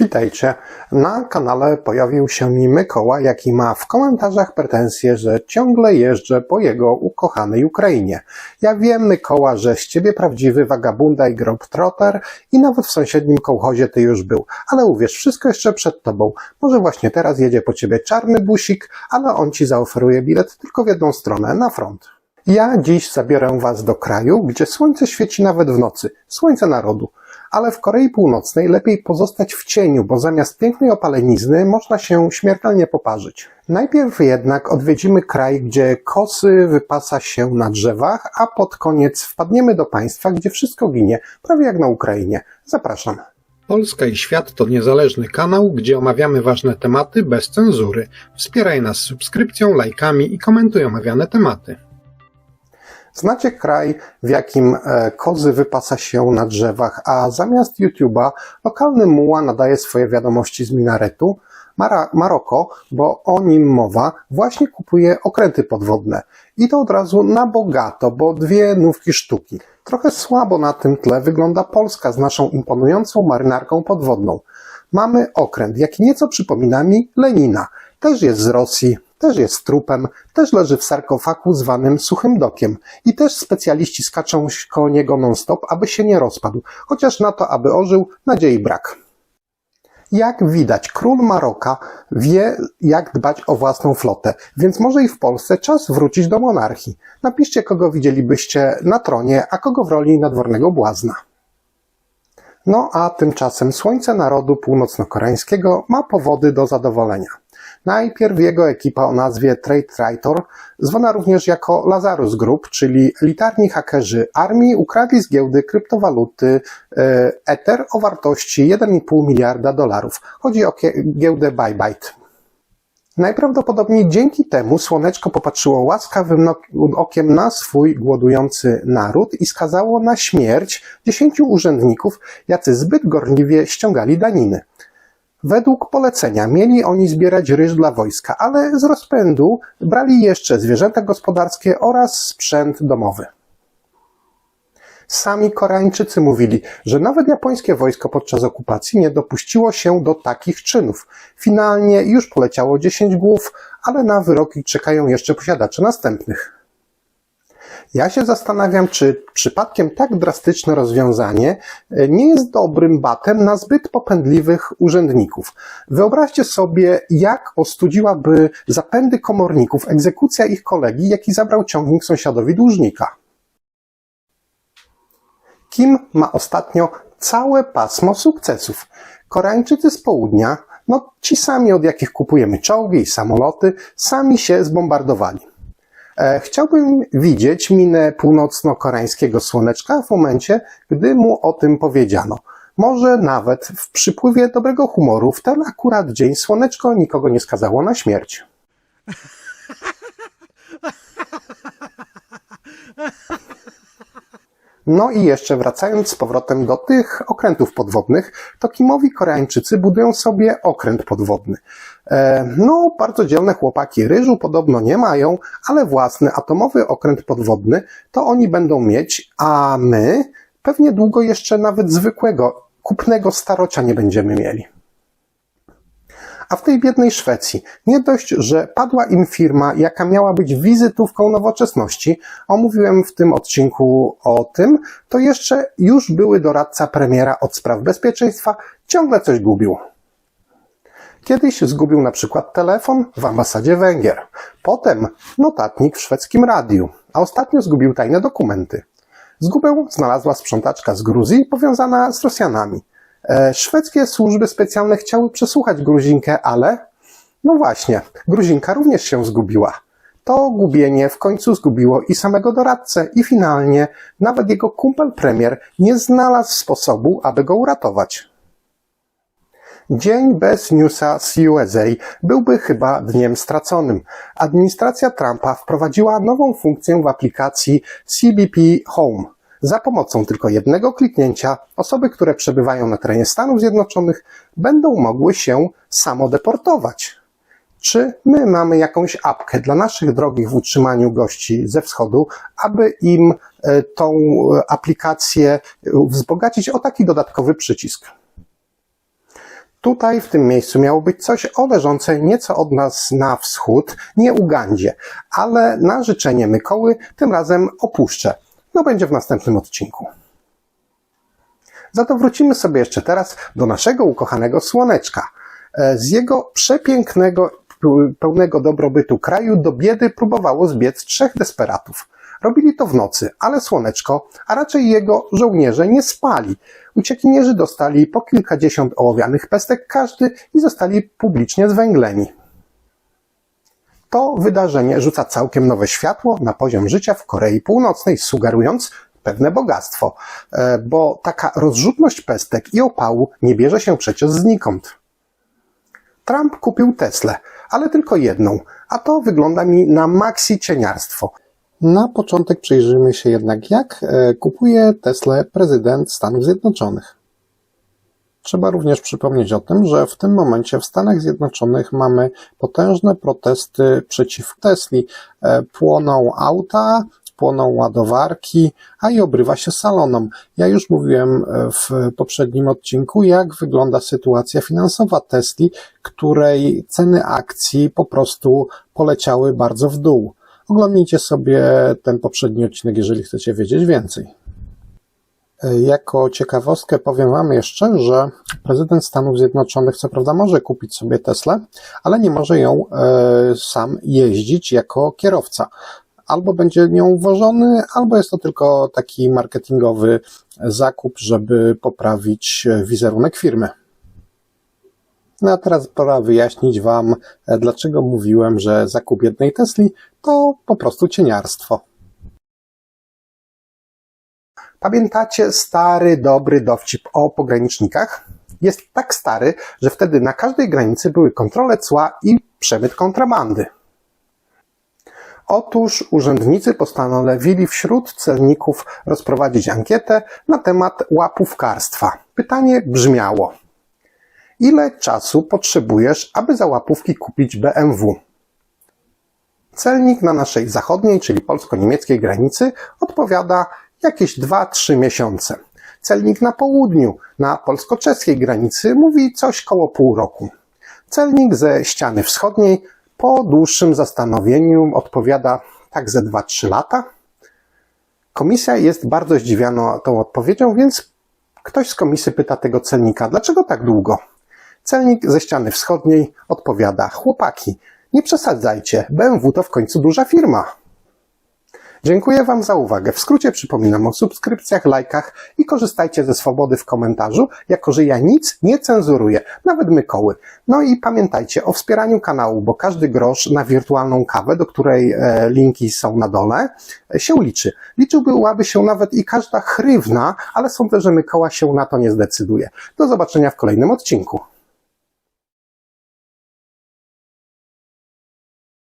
Witajcie. Na kanale pojawił się mi Mykoła, jaki ma w komentarzach pretensje, że ciągle jeżdżę po jego ukochanej Ukrainie. Ja wiem, Mykoła, że z ciebie prawdziwy wagabunda i trotter i nawet w sąsiednim kołchozie ty już był. Ale uwierz, wszystko jeszcze przed tobą. Może właśnie teraz jedzie po ciebie czarny busik, ale on ci zaoferuje bilet tylko w jedną stronę, na front. Ja dziś zabiorę was do kraju, gdzie słońce świeci nawet w nocy. Słońce narodu ale w Korei Północnej lepiej pozostać w cieniu, bo zamiast pięknej opalenizny można się śmiertelnie poparzyć. Najpierw jednak odwiedzimy kraj, gdzie kosy wypasa się na drzewach, a pod koniec wpadniemy do państwa, gdzie wszystko ginie, prawie jak na Ukrainie. Zapraszam. Polska i Świat to niezależny kanał, gdzie omawiamy ważne tematy bez cenzury. Wspieraj nas subskrypcją, lajkami i komentuj omawiane tematy. Znacie kraj, w jakim e, kozy wypasa się na drzewach, a zamiast YouTube'a lokalny muła nadaje swoje wiadomości z minaretu? Mara Maroko, bo o nim mowa, właśnie kupuje okręty podwodne. I to od razu na bogato, bo dwie nówki sztuki. Trochę słabo na tym tle wygląda Polska z naszą imponującą marynarką podwodną. Mamy okręt, jaki nieco przypomina mi Lenina. Też jest z Rosji, też jest trupem, też leży w sarkofagu zwanym suchym dokiem i też specjaliści skaczą koło niego non-stop, aby się nie rozpadł, chociaż na to, aby ożył, nadziei brak. Jak widać, król Maroka wie, jak dbać o własną flotę, więc może i w Polsce czas wrócić do monarchii. Napiszcie, kogo widzielibyście na tronie, a kogo w roli nadwornego błazna. No a tymczasem słońce narodu północno-koreańskiego ma powody do zadowolenia. Najpierw jego ekipa o nazwie Trade zwana również jako Lazarus Group, czyli elitarni hakerzy armii, ukradli z giełdy kryptowaluty e, Ether o wartości 1,5 miliarda dolarów. Chodzi o giełdę Bybite. Najprawdopodobniej dzięki temu słoneczko popatrzyło łaskawym okiem na swój głodujący naród i skazało na śmierć dziesięciu urzędników, jacy zbyt gorliwie ściągali daniny. Według polecenia mieli oni zbierać ryż dla wojska, ale z rozpędu brali jeszcze zwierzęta gospodarskie oraz sprzęt domowy. Sami Koreańczycy mówili, że nawet japońskie wojsko podczas okupacji nie dopuściło się do takich czynów. Finalnie już poleciało 10 głów, ale na wyroki czekają jeszcze posiadacze następnych. Ja się zastanawiam, czy przypadkiem tak drastyczne rozwiązanie e, nie jest dobrym batem na zbyt popędliwych urzędników. Wyobraźcie sobie, jak ostudziłaby zapędy komorników egzekucja ich kolegi, jaki zabrał ciągnik sąsiadowi dłużnika. Kim ma ostatnio całe pasmo sukcesów? Koreańczycy z południa, no ci sami od jakich kupujemy czołgi i samoloty, sami się zbombardowali. E, chciałbym widzieć minę północno-koreańskiego słoneczka w momencie, gdy mu o tym powiedziano. Może nawet w przypływie dobrego humoru w ten akurat dzień słoneczko nikogo nie skazało na śmierć. No i jeszcze wracając z powrotem do tych okrętów podwodnych, to Kimowi Koreańczycy budują sobie okręt podwodny. E, no, bardzo dzielne chłopaki ryżu podobno nie mają, ale własny atomowy okręt podwodny to oni będą mieć, a my pewnie długo jeszcze nawet zwykłego, kupnego starocia nie będziemy mieli. A w tej biednej Szwecji nie dość, że padła im firma, jaka miała być wizytówką nowoczesności, omówiłem w tym odcinku o tym, to jeszcze już były doradca premiera od spraw bezpieczeństwa ciągle coś gubił. Kiedyś zgubił na przykład telefon w ambasadzie Węgier, potem notatnik w szwedzkim radiu, a ostatnio zgubił tajne dokumenty. Zgubę znalazła sprzątaczka z Gruzji powiązana z Rosjanami. E, szwedzkie służby specjalne chciały przesłuchać Gruzinkę, ale no właśnie, Gruzinka również się zgubiła. To gubienie w końcu zgubiło i samego doradcę i finalnie nawet jego kumpel premier nie znalazł sposobu, aby go uratować. Dzień bez newsa z USA byłby chyba dniem straconym. Administracja Trumpa wprowadziła nową funkcję w aplikacji CBP Home. Za pomocą tylko jednego kliknięcia osoby, które przebywają na terenie Stanów Zjednoczonych, będą mogły się samodeportować. Czy my mamy jakąś apkę dla naszych drogich w utrzymaniu gości ze wschodu, aby im e, tą aplikację wzbogacić o taki dodatkowy przycisk? Tutaj w tym miejscu miało być coś o leżącej nieco od nas na wschód, nie Ugandzie, ale na życzenie Mykoły tym razem opuszczę. No będzie w następnym odcinku. Za to wrócimy sobie jeszcze teraz do naszego ukochanego słoneczka. E, Z jego przepięknego, pełnego dobrobytu kraju do biedy próbowało zbiec trzech desperatów. Robili to w nocy, ale słoneczko, a raczej jego żołnierze nie spali. Uciekinierzy dostali po kilkadziesiąt ołowianych pestek każdy i zostali publicznie zwęgleni. To wydarzenie rzuca całkiem nowe światło na poziom życia w Korei Północnej, sugerując pewne bogactwo, e, bo taka rozrzutność pestek i opału nie bierze się przecież znikąd. Trump kupił Teslę, ale tylko jedną, a to wygląda mi na maxi cieniarstwo. Na początek przyjrzyjmy się jednak, jak e, kupuje Teslę prezydent Stanów Zjednoczonych. Trzeba również przypomnieć o tym, że w tym momencie w Stanach Zjednoczonych mamy potężne protesty przeciw Tesli. E, Płoną auta, płoną ładowarki, a i obrywa się salonom. Ja już mówiłem e, w poprzednim odcinku, jak wygląda sytuacja finansowa Tesli, której ceny akcji po prostu poleciały bardzo w dół. Oglądnijcie sobie ten poprzedni odcinek, jeżeli chcecie wiedzieć więcej. E, Jako ciekawostkę powiem Wam jeszcze, że prezydent Stanów Zjednoczonych co prawda może kupić sobie Teslę, ale nie może ją e, sam jeździć jako kierowca. Albo będzie nią wożony, albo jest to tylko taki marketingowy zakup, żeby poprawić e, wizerunek firmy. No a teraz pora wyjaśnić Wam, e, dlaczego mówiłem, że zakup jednej Tesli to po prostu cieniarstwo. Pamiętacie stary, dobry dowcip o pogranicznikach? Jest tak stary, że wtedy na każdej granicy były kontrole cła i przemyt kontrabandy. Otóż urzędnicy postanowili wśród celników rozprowadzić ankietę na temat łapówkarstwa. Pytanie brzmiało: Ile czasu potrzebujesz, aby za łapówki kupić BMW? Celnik na naszej zachodniej, czyli polsko-niemieckiej granicy odpowiada jakieś 2-3 miesiące. Celnik na południu, na polsko-czeskiej granicy mówi coś koło pół roku. Celnik ze ściany wschodniej po dłuższym zastanowieniu odpowiada tak ze 2-3 lata. Komisja jest bardzo zdziwiona tą odpowiedzią, więc ktoś z komisji pyta tego celnika, dlaczego tak długo? Celnik ze ściany wschodniej odpowiada, chłopaki, nie przesadzajcie, BMW to w końcu duża firma. Dziękuję Wam za uwagę. W skrócie przypominam o subskrypcjach, lajkach i korzystajcie ze swobody w komentarzu, jako że ja nic nie cenzuruję, nawet mykoły. No i pamiętajcie o wspieraniu kanału, bo każdy grosz na wirtualną kawę, do której e, linki są na dole, e, się liczy. Liczyłaby się nawet i każda chrywna, ale sądzę, że mykoła się na to nie zdecyduje. Do zobaczenia w kolejnym odcinku.